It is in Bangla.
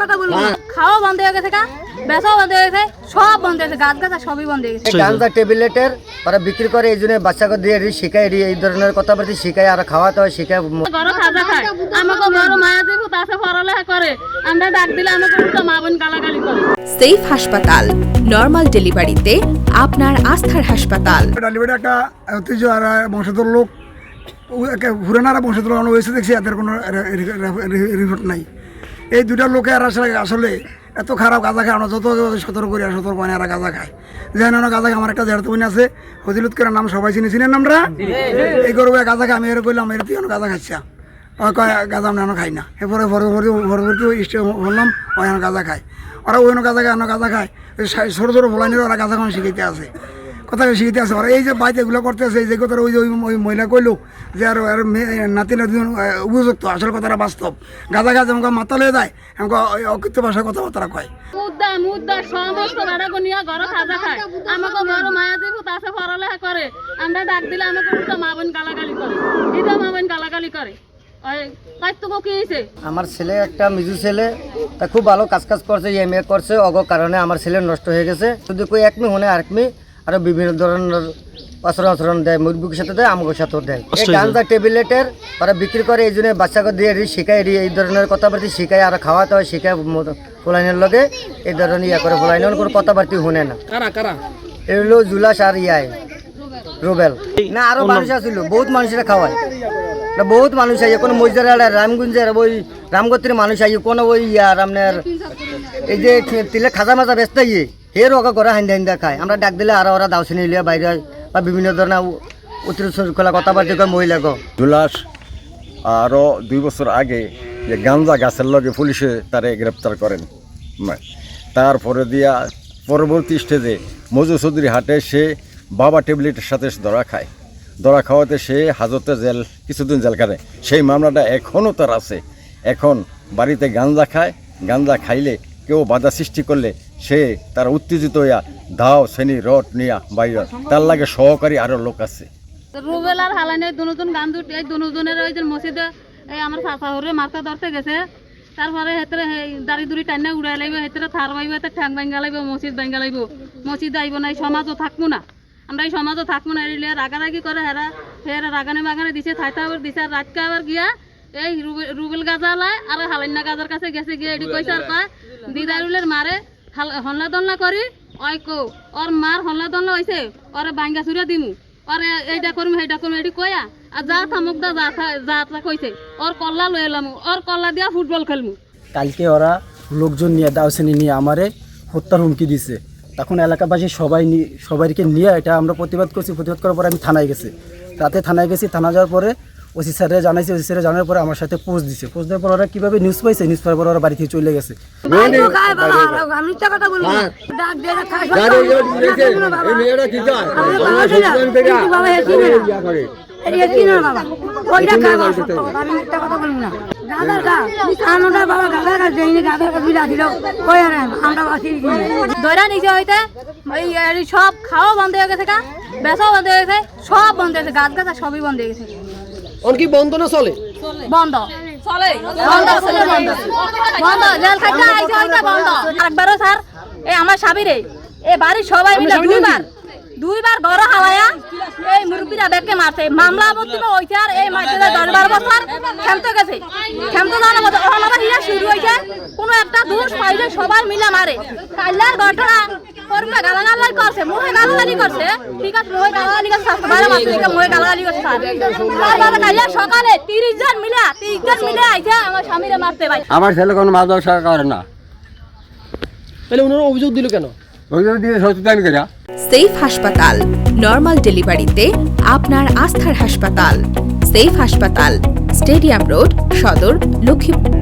কথা বলব খাওয়া বন্ধ হয়ে গেছে কা? বন্ধ হয়ে গেছে সব বন্ধ হয়ে গেছে গাছ গাছা সবই বন্ধ হয়ে গেছে। গাঁজা ট্যাবলেটের ওরা বিক্রি করে এই জন্য বাচ্চাকে দিয়ে শিখায় এই ধরনের কথাবার্তা শিখায় আর খাওয়াতে হয় শিখায়। বড় খাজা খায়। আমাকে বড় মায়া দিব তাছে পড়ালেখা করে। আমরা ডাক দিলে আমাকে উল্টো মা বোন গালাগালি করে। সেফ হাসপাতাল নর্মাল ডেলিভারিতে আপনার আস্থার হাসপাতাল। একটা ঐতিহ্য আর বংশধর লোক হুরানারা বংশধর মানুষ হয়েছে দেখছি, এদের কোনো রিপোর্ট নাই। এই দুটা লোকে আর আসলে আসলে এত খারাপ গাঁজা খায় আমরা যত সতর্ক করি আর সতর্ক হয় এরা গাঁজা খায়। যেন গাঁজা খায়, আমার একটা দেড় বোন আছে হজিলুত করে নাম সবাই চিনি, চিনেন আমরা এই গরু গাঁজা খায়, আমি এর করলাম এর তুই গাঁজা খাচ্ছা গাঁজা আমরা খাই না। এরপরে পরবর্তী ইষ্ট বললাম ও এখন গাঁজা খায়। ওরা ওই গাঁজা খায় অন্য গাঁজা খায়। ওই ছোটো ছোটো ভোলানির ওরা গাঁজা খাওয়া শিখাইতে আছে কথা শিখিতে আছে ওরা। এই যে বাইতে এগুলো করতেছে এই যে কথা ওই যে ওই ওই মহিলা কইলো যে আর আর নাতি নাতি উপযুক্ত। আসল কথাটা বাস্তব। গাঁজা গাছ আমাকে মাথা লয়ে যায় আমাকে অকৃত্য ভাষায় কথাবার্তা কয়। মুদ্দা মুদ্দা সমস্ত বেড়া নিয়ে ঘর খাজা খায়। আমাকে বড় মায়া দিব তাছে পড়ালেখা করে। আমরা ডাক দিলে আমাকে উল্টো মা বোন গালাগালি করে। দিদা মা বোন গালাগালি করে। ওই কাইতো কি হয়েছে আমার ছেলে একটা মিজু ছেলে তা খুব ভালো কাজ কাজ করছে এম এ করছে। অগ কারণে আমার ছেলে নষ্ট হয়ে গেছে। শুধু কই এক মি হনে আরেক মি। আরও বিভিন্ন ধরনের আচরণ আচরণ দেয় মুরগির সাথে দেয় আমাকে সাথেও দেয়। এই গাঁজা ট্যাবলেটের ওরা বিক্রি করে এই জন্য বাচ্চাকে দিয়ে শিখায় এই ধরনের কথাবার্তা শিখায় আর খাওয়াতে হয় শিখায় ফুলাইনের লগে। এই ধরনের ইয়া করে ফুলাইনের কোনো কথাবার্তা শুনে না। কারা হলো জুলাস আর ইয়াই রুবেল। না আরও মানুষ আছিল বহুত মানুষেরা খাওয়ায়। না বহুত মানুষ আইয়ে কোনো মজদার রামগঞ্জের ওই রামগতির মানুষ আইয়ে কোনো ওই ইয়ার আপনার এই যে তিলে খাজা মাজা ব্যস্ত ইয়ে হের ওকে করে হাইন্দা হাইন্দা খায়। আমরা ডাক দিলে আর ওরা দাওসিনি লিয়ে বাইরে হয় বা বিভিন্ন ধরনের উত্তর শৃঙ্খলা কথাবার্তা কয় মহিলা গো আরও দুই বছর আগে যে গাঞ্জা গাছের লগে পুলিশে তারে গ্রেপ্তার করেন। তারপরে দিয়া পরবর্তী স্টেজে মজু চৌধুরী হাটে সে বাবা ট্যাবলেটের সাথে ধরা খায়। ধরা খাওয়াতে সে হাজতে জেল, কিছুদিন জেল কাটে সেই মামলাটা এখনও তার আছে। এখন বাড়িতে গাঞ্জা খায়, গাঞ্জা খাইলে কেউ বাধা সৃষ্টি করলে সে তার উত্তেজিত হইয়া, দাও শ্রেণি রড নিয়া বাইর। তার লাগে সহকারী আরও লোক আছে। রুবেল আর দুজন গান দুট এই দুজনের ওই মসজিদে, এই আমার চাচা হরে মার্কা ধরতে গেছে। তারপরে হেতরে দাড়ি উড়াই লাইব, হেতরে থার মাইব, হেতরে ঠ্যাং ভাঙ্গা লাইব, মসজিদ ভাঙ্গা লাইব। মসজিদ আইব না, এই সমাজও থাকব না। আমরা এই সমাজও থাকব না এরিলে রাগারাগি করে হেরা। হেরা রাগানে বাগানে দিছে দিছে, আর রাতকে আবার গিয়া এই রুবেল গাজা লাই আর হালান্না গাজার কাছে গেছে গিয়ে, এটি কইছে আর কয়, দিদারুলের মারে হল্লা দল্লা করি ওই কো ওর মার হল্লা দল্লা হইছে, ওরে বাঙ্গা চুরা দিমু। ওরে এইটা করম সেইটা করম এটি কয়া, আর যা থামুক দা, যা যা তা কইছে, ওর কল্লা লই এলাম ওর কল্লা দিয়া ফুটবল খেলমু। কালকে ওরা লোকজন নিয়ে দাওসেনি নিয়ে আমারে হত্যার হুমকি দিছে। তখন এলাকাবাসী সবাই সবাইকে নিয়ে এটা আমরা প্রতিবাদ করছি। প্রতিবাদ করার পরে আমি থানায় গেছি। রাতে থানায় গেছি, থানা যাওয়ার পরে ওসি স্যারে জানাইছি ওসি স্যারে জানার পরে আমার সাথে পোস্ট দিছে। পোস্ট দেওয়ার পর ওরা কীভাবে নিউজ পাইছে নিউজ পাওয়ার পর ওরা বাড়ি থেকে চলে গেছে। সব খাওয়া বন্ধ হয়ে গেছে কা বেচাও বন্ধ হয়ে গেছে সব বন্ধ হয়ে গেছে গাছ গাছা সবই বন্ধ হয়ে গেছে। অনকি বন্ধ না চলে? বন্ধ। চলে। বন্ধ চলে বন্ধ। বন্ধ জেল খাইতে আইছে হইতে বন্ধ। একবারও স্যার এই আমার সাবিরে এই বাড়ির সবাই মিলে দুইবার দুইবার বড় হাওয়ায়া এই মুরব্বীরা দেখে মারছে। মামলা বলছিল ওইছে আর এই মারছে দশ বারো বছর খেমতে গেছে। খেমতে জানা মতো ওখানে আবার হিরা শুরু হয়েছে কোনো একটা দোষ পাইলে সবাই মিলে মারে। কাল্লার ঘটনা করবে গালাগালাই করছে মুখে গালাগালি করছে। ঠিক আছে মুখে গালাগালি করছে স্বাস্থ্য আছে, মুখে গালাগালি করছে স্যার। কাল্লার সকালে তিরিশ জন মিলে তিরিশ জন মিলে আইছে আমার স্বামীরে মারতে ভাই। আমার ছেলে কোনো করে না। তাহলে ওনারা অভিযোগ দিল কেন? জন্য দিয়ে সচেতন করা সেফ হাসপাতাল নর্মাল ডেলিভারিতে আপনার আস্থার হাসপাতাল। সেফ হাসপাতাল স্টেডিয়াম রোড সদর লক্ষ্মীপুর।